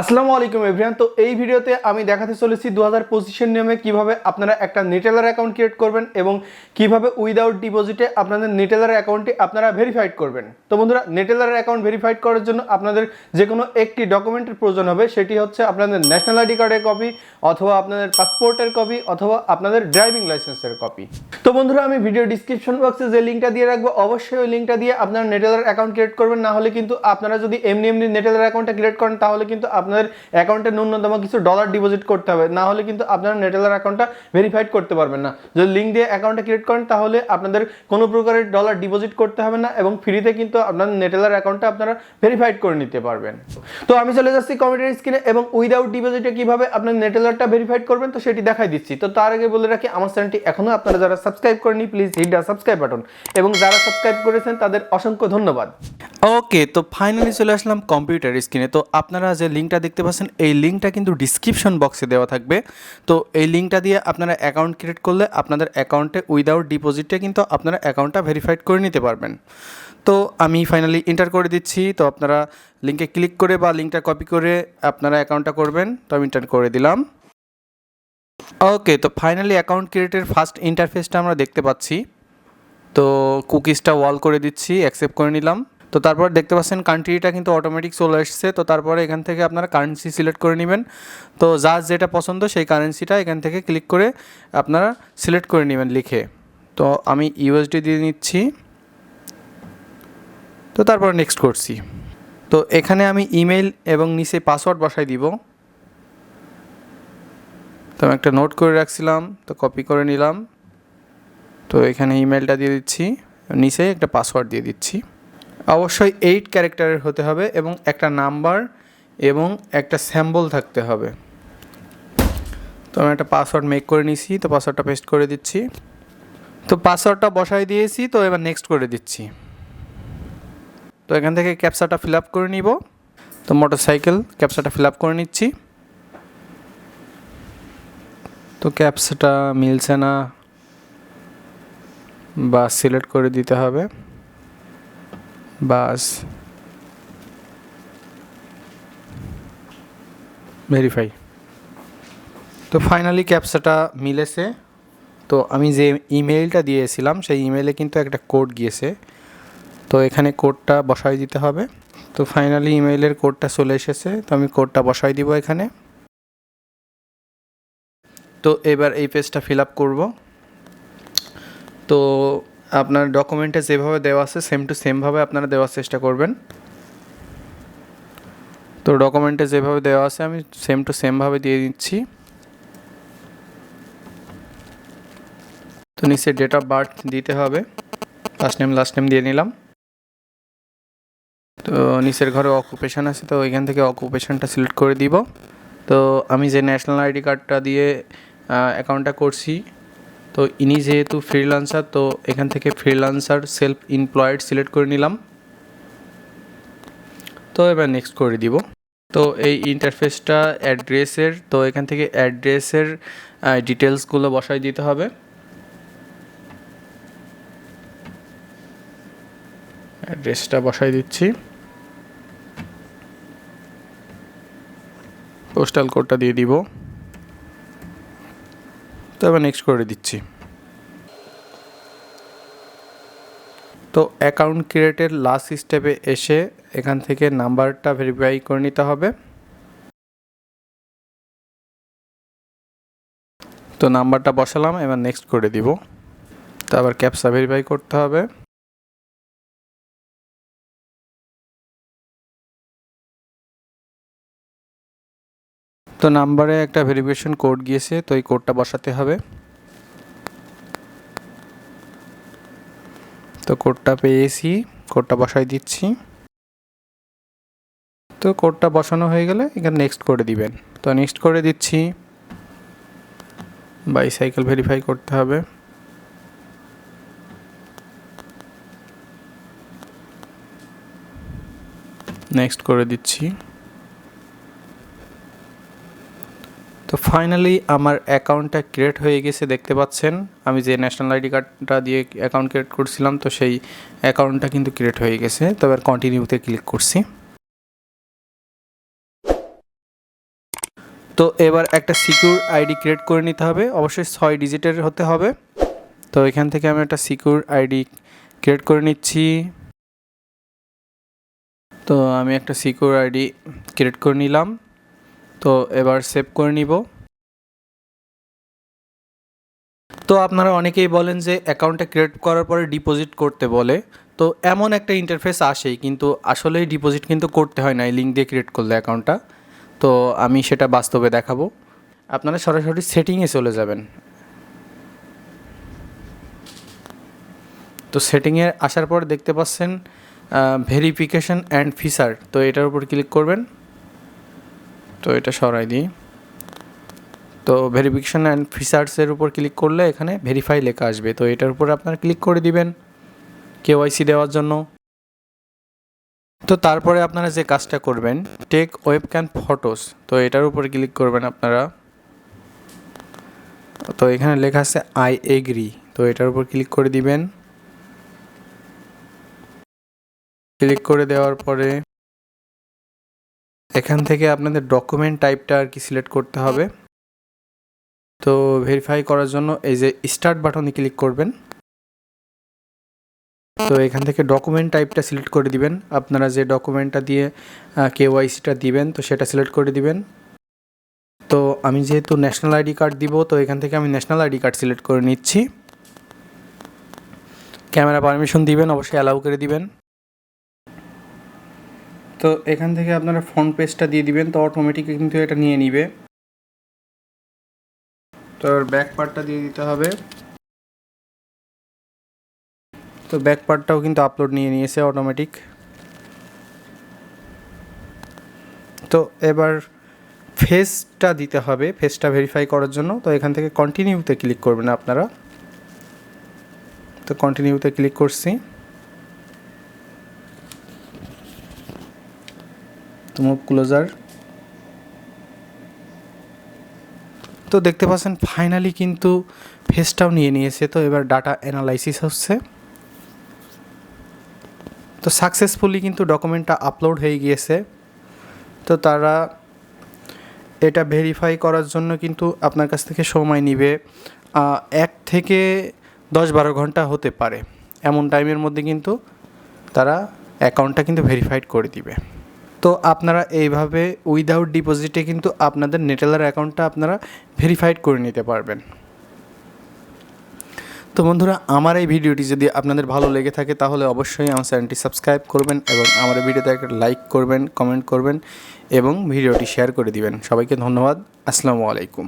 আসসালামু আলাইকুম এভরিয়ান তো এই ভিডিওতে আমি দেখাতে চলেছি দু হাজার পঁচিশের নিয়মে কীভাবে আপনারা একটা নেটেলার অ্যাকাউন্ট ক্রিয়েট করবেন এবং কীভাবে উইদাউট ডিপোজিটে আপনাদের নেটেলার অ্যাকাউন্টটি আপনারা ভেরিফাইড করবেন। তো বন্ধুরা নেটেলার অ্যাকাউন্ট ভেরিফাইড করার জন্য আপনাদের যে কোনো একটি ডকুমেন্টের প্রয়োজন হবে, সেটি হচ্ছে আপনাদের ন্যাশনাল আইডি কার্ডের কপি অথবা আপনাদের পাসপোর্টের কপি অথবা আপনাদের ড্রাইভিং লাইসেন্সের কপি তো বন্ধুরা, আমি ভিডিও ডিসক্রিপশন বক্সে যে লিঙ্কটা দিয়ে রাখব, অবশ্যই ওই লিঙ্কটা দিয়ে আপনারা নেটেলার অ্যাকাউন্ট ক্রিয়েট করবেন, না হলে কিন্তু আপনারা যদি এমনি এমনি নেটেলার অ্যাকাউন্টটা ক্রিয়েট করেন, তাহলে কিন্তু আপনাদের অ্যাকাউন্টে ন্যূনতম কিছু ডলার ডিপোজিট করতে হবে, না হলে কিন্তু আপনারা নেটেলার অ্যাকাউন্টটা ভেরিফাইড করতে পারবেন না। যদি লিঙ্ক দিয়ে অ্যাকাউন্টটা ক্রিয়েট করেন, তাহলে আপনাদের কোনো প্রকারের ডলার ডিপোজিট করতে হবে না এবং ফ্রিতে কিন্তু আপনাদের নেটেলার অ্যাকাউন্টটা আপনারা ভেরিফাইড করে নিতে পারবেন। তো আমি চলে যাচ্ছি কম্পিউটার স্ক্রিনে এবং উইদাউট ডিপোজিটে কীভাবে আপনার নেটেলারটা ভেরিফাইড করবেন, তো সেটি দেখাই দিচ্ছি। তো তার আগে বলে রাখি, আমার চ্যানেলটি এখনও আপনারা যারা সাবস্ক্রাইব করেনি please hit the subscribe button এবং যারা সাবস্ক্রাইব করেছেন, তাদের অসংখ্য ধন্যবাদ। ওকে তো ফাইনালি চলে আসলাম কম্পিউটার স্ক্রিনে তো আপনারা যে লিঙ্কটা দেখতে পাচ্ছেন, এই লিঙ্কটা কিন্তু ডিসক্রিপশন বক্সে দেওয়া থাকবে। তো এই লিঙ্কটা দিয়ে আপনারা অ্যাকাউন্ট ক্রিয়েট করলে আপনাদের অ্যাকাউন্টে উইদাউট ডিপোজিটে কিন্তু আপনারা অ্যাকাউন্টটা ভেরিফাইড করে নিতে পারবেন। তো আমি ফাইনালি এন্টার করে দিচ্ছি, তো আপনারা লিঙ্কে ক্লিক করে বা লিঙ্কটা কপি করে আপনারা অ্যাকাউন্টটা করবেন, তো আমি এন্টার করে দিলাম। ওকে তো ফাইনালি অ্যাকাউন্ট ক্রিয়েটের ফার্স্ট ইন্টারফেসটা আমরা দেখতে পাচ্ছি। তো কুকিজটা ওয়াল করে দিচ্ছি অ্যাকসেপ্ট করে নিলাম। তো তারপর দেখতে পাচ্ছেন কান্ট্রিটা কিন্তু অটোমেটিক চলে এসছে তো তারপরে এখান থেকে আপনারা কারেন্সি সিলেক্ট করে নেবেন। তো যার যেটা পছন্দ সেই কারেন্সিটা এখান থেকে ক্লিক করে আপনারা সিলেক্ট করে নেবেন লিখে। তো আমি ইউএসডি দিয়ে নিচ্ছি। তো তারপর নেক্সট করছি। তো এখানে আমি ইমেল এবং নিচে পাসওয়ার্ড বসাই দিব। তো আমি একটা নোট করে রাখছিলাম, তো কপি করে নিলাম। তো এখানে ইমেলটা দিয়ে দিচ্ছি। নিচে একটা পাসওয়ার্ড দিয়ে দিচ্ছি। অবশ্যই এইট ক্যারেক্টারের হতে হবে এবং একটা নাম্বার এবং একটা স্যাম্বল থাকতে হবে। তো আমি একটা পাসওয়ার্ড মেক করে নিছি তো পাসওয়ার্ডটা পেস্ট করে দিচ্ছি। তো পাসওয়ার্ডটা বসাই দিয়েছি, তো এবার নেক্সট করে দিচ্ছি। তো এখান থেকে ক্যাপসাটা ফিল আপ করে নিব। তো মোটর সাইকেল ক্যাপসাটা ফিল আপ করে নিচ্ছি। তো ক্যাপসাটা মিলছে না, বা সিলেক্ট করে দিতে হবে। বাস। ভেরিফাই তো ফাইনালি ক্যাপসাটা মিলেছে। তো আমি যে ইমেইলটা দিয়েছিলাম, সেই ইমেইলে কিন্তু একটা কোড গিয়েছে। তো এখানে কোডটা বসাই দিতে হবে। তো ফাইনালি ইমেইলের কোডটা চলে এসেছে। তো আমি কোডটা বসাই দিব এখানে। তো এবার এই পেজটা ফিল আপ করব। তো আপনার ডকুমেন্টে যেভাবে দেওয়া আছে সেম টু সেমভাবে আপনারা দেওয়ার চেষ্টা করবেন। তো ডকুমেন্টে যেভাবে দেওয়া আছে, আমি সেম টু সেমভাবে দিয়ে দিচ্ছি। তো নিচে ডেট অফ বার্থ দিতে হবে। ফার্স্ট নেম লাস্ট নেম দিয়ে নিলাম। তো নিচের ঘরে অকুপেশান আছে, তো ওইখান থেকে অকুপেশানটা সিলেক্ট করে দিব। তো আমি যে ন্যাশনাল আইডি কার্ডটা দিয়ে অ্যাকাউন্টটা করছি তো ইনি যেহেতু ফ্রিলান্সার তো এখান থেকে ফ্রিলান্সার সেলফ এমপ্লয়েড সিলেক্ট করে নিলাম। তো এবার নেক্সট করে দিব। তো এই ইন্টারফেসটা অ্যাড্রেসের তো এখান থেকে অ্যাড্রেসের ডিটেলসগুলো বসাই দিতে হবে। অ্যাড্রেসটা বসাই দিচ্ছি। পোস্টাল কোডটা দিয়ে দিব। তো এবার নেক্সট করে দিচ্ছি। তো অ্যাকাউন্ট ক্রিয়েটের লাস্ট স্টেপে এসে এখান থেকে নাম্বারটা ভেরিফাই করে নিতে হবে। তো নাম্বারটা বসালাম, এবার নেক্সট করে দিব। তো আবার ক্যাপসা ভেরিফাই করতে হবে। তো নাম্বারে একটা ভেরিফিকেশন কোড গিয়েছে, তো এই কোডটা বসাতে হবে। তো কোডটা পেয়েছি, কোডটা বসাই দিচ্ছি। তো কোডটা বসানো হয়ে গেলে এখানে নেক্সট করে দিবেন। তো নেক্সট করে দিচ্ছি। বাইসাইকেল ভেরিফাই করতে হবে। নেক্সট করে দিচ্ছি। তো ফাইনালি আমার অ্যাকাউন্টটা ক্রিয়েট হয়ে গেছে, দেখতে পাচ্ছেন। আমি যে ন্যাশনাল আইডি কার্ডটা দিয়ে অ্যাকাউন্ট ক্রিয়েট করছিলাম, তো সেই অ্যাকাউন্টটা কিন্তু ক্রিয়েট হয়ে গেছে। তবে কন্টিনিউতে ক্লিক করছি। তো এবার একটা সিকিউর আইডি ক্রিয়েট করে নিতে হবে। অবশ্যই ছয় ডিজিটের হতে হবে। তো এখান থেকে আমি একটা সিকিউর আইডি ক্রিয়েট করে নিচ্ছি। তো আমি একটা সিকিউর আইডি ক্রিয়েট করে নিলাম। তো এবার সেভ করে নিব। তো আপনারা অনেকেই বলেন যে অ্যাকাউন্টটা ক্রিয়েট করার পরে ডিপোজিট করতে বলে। তো এমন একটা ইন্টারফেস আসেই, কিন্তু আসলেই ডিপোজিট কিন্তু করতে হয় না এই লিঙ্ক দিয়ে ক্রিয়েট করলে অ্যাকাউন্টটা তো আমি সেটা বাস্তবে দেখাবো। আপনারা সরাসরি সেটিংয়ে চলে যাবেন। তো সেটিংয়ে আসার পর দেখতে পাচ্ছেন ভেরিফিকেশন অ্যান্ড ফিচার তো এটার উপর ক্লিক করবেন। তো এটা সরাই দিই। তো ভেরিফিকেশন অ্যান্ড ফিচার্সের উপর ক্লিক করলে এখানে ভেরিফাই লেখা আসবে। তো এটার উপর আপনারা ক্লিক করে দিবেন কেওয়াইসি দেওয়ার জন্য। তো তারপরে আপনারা যে কাজটা করবেন টেক ওয়েব ক্যান ফটোস তো এটার উপর ক্লিক করবেন আপনারা। তো এখানে লেখা আছে আই এগ্রি তো এটার উপর ক্লিক করে দিবেন। ক্লিক করে দেওয়ার পরে এখান থেকে আপনাদের ডকুমেন্ট টাইপটা আর কি সিলেক্ট করতে হবে। তো ভেরিফাই করার জন্য এই যে স্টার্ট বাটনে ক্লিক করবেন। তো এখান থেকে ডকুমেন্ট টাইপটা সিলেক্ট করে দিবেন। আপনারা যে ডকুমেন্টটা দিয়ে কেওয়াইসিটা দিবেন, তো সেটা সিলেক্ট করে দিবেন। তো আমি যেহেতু ন্যাশনাল আইডি কার্ড দিব, তো এখান থেকে আমি ন্যাশনাল আইডি কার্ড সিলেক্ট করে নিচ্ছি। ক্যামেরা পারমিশন দিবেন, অবশ্যই অ্যালাউ করে দিবেন। তো এখান থেকে আপনারা ফ্রন্ট পেজটা দিয়ে দিবেন, তো অটোমেটিক কিন্তু এটা নিয়ে নিবে। তো ব্যাক পার্টটা দিয়ে দিতে হবে। তো ব্যাক পার্টটাও কিন্তু আপলোড নিয়ে নিয়েছে অটোমেটিক তো এবার ফেসটা দিতে হবে ফেসটা ভেরিফাই করার জন্য। তো এখান থেকে কন্টিনিউতে ক্লিক করবেন আপনারা। তো কন্টিনিউতে ক্লিক করছি। তো মুভ ক্লোজার। তো দেখতে পাচ্ছেন ফাইনালি কিন্তু ফেসটাও নিয়ে নিয়েছে। তো এবার ডাটা অ্যানালাইসিস হচ্ছে। তো সাকসেসফুলি কিন্তু ডকুমেন্টটা আপলোড হয়ে গিয়েছে। তো তারা এটা ভেরিফাই করার জন্য কিন্তু আপনার কাছ থেকে সময় নিবে এক থেকে দশ বারো ঘণ্টা হতে পারে। এমন টাইমের মধ্যে কিন্তু তারা অ্যাকাউন্টটা কিন্তু ভেরিফাইড করে দিবে। তো আপনারা এইভাবে উইদাউট ডিপোজিটে কিন্তু আপনাদের নেটেলার অ্যাকাউন্টটা আপনারা ভেরিফাইড করে নিতে পারবেন। তো বন্ধুরা, আমার এই ভিডিওটি যদি আপনাদের ভালো লেগে থাকে, তাহলে অবশ্যই আমার চ্যানেলটি সাবস্ক্রাইব করবেন এবং আমার ভিডিওতে একটা লাইক করবেন কমেন্ট করবেন এবং ভিডিওটি শেয়ার করে দিবেন। সবাইকে ধন্যবাদ। আসসালামু আলাইকুম।